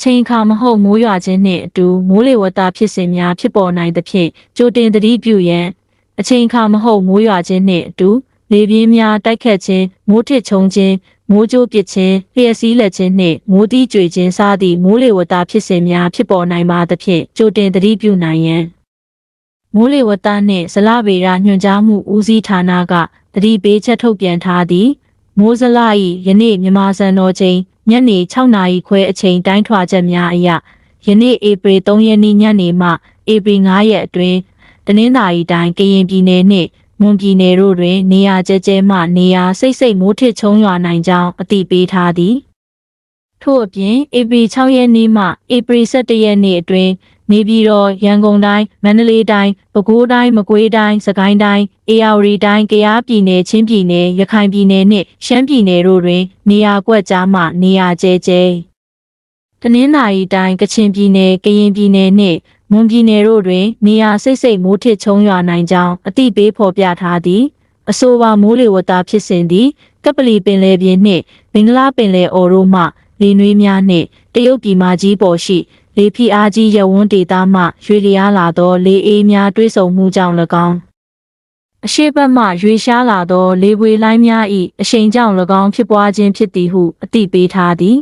ချိန်အခါမဟုတ်မိုးရွာခြင်းနှင့်အတူမိုးလေဝသဖြစ်စဉ်များဖြစ်ပေါ်နိုင်သဖြင့်ကြိုတင်သတိပြုရန်အချိန်အခါမဟုတ်မိုးရွာခြင်းနှင့်အတူလေပြင်းများတိုက်ခတ်ခြင်းမိုးထစ်ချုံခြင်းမိုးကြိုးပစ်ခြင်းလျှက်စီးလက်ခြင်းနှင့်မိုးတီးကြွေခြင်းစသည့်မိုးလေဝသဖြစ်စဉ်များဖြစ်ပေါ်နိုင်ပါသဖြင့်ကြိုတင်သတိပြုနိုင်ရန်မိုးလေဝသနှင့်ဇလဗေဒညွှန်ကြားမှုဦးစီးဌာနကတတိပေးချက်ထုတ်ပြန်ထားသည် မိုးဇလ၏ယနေ့မြန်မာစံတော်ချိန်ညနေ6နာရီခွဲအချိန်တိုင်းထွာချက်များအရယနေ့ဧပြီ3ရက်နေ့ညနေမှဧပြီ9ရက်အတွင်းတနင်္သာရီတိုင်းကရင်ပြည်နယ်နှင့်မွန်ပြည်နယ်တို့တွင် နေရာကျကျမှနေရာစိတ်စိတ်မိုးထစ်ချုံရွာနိုင်ကြောင်းအသိပေးထားသည်ထို့အပြင်ဧပြီ6ရက်နေ့မှဧပြီ17ရက်နေ့အတွင်း နေပြည်တော်ရန်ကုန်တိုင်းမန္တလေးတိုင်းပဲခူးတိုင်းမကွေးတိုင်းစကိုင်းတိုင်းအေရဝတီတိုင်းကယားပြည်နယ်ချင်းပြည်နယ်ရခိုင်ပြည်နယ်နှင့်ရှမ်းပြည်နယ်တို့တွင် နေရာကွက်ကြားမှနေရာကျဲကျဲတနင်္သာရီတိုင်းကချင်ပြည်နယ်ကရင်ပြည်နယ်နှင့်မွန်ပြည်နယ်တို့တွင် နေရာစိတ်စိတ်မိုးထစ်ချုံရွာနိုင်ကြောင်းအသိပေးဖော်ပြထားသည်အဆိုပါမိုးလေဝသဖြစ်စဉ်သည်ကပလီပင်လယ်ပြင်နှင့်ဘင်္ဂလားပင်လယ်အော်တို့မှလေနွေးများနှင့်တရုတ်ပြည်မကြီးပေါ်ရှိ လေဖိအားကြီးရဝန်းဒေသမှရွေလျားလာသော လေအေးများတွဲဆုံမှုကြောင့်၎င်းအရှိတ်ဘက်မှရွေရှားလာသော လေပွေလိုင်းများ၏အရှိန်ကြောင့်၎င်းဖြစ်ပွားခြင်းဖြစ်သည်ဟုအသိပေးထားသည်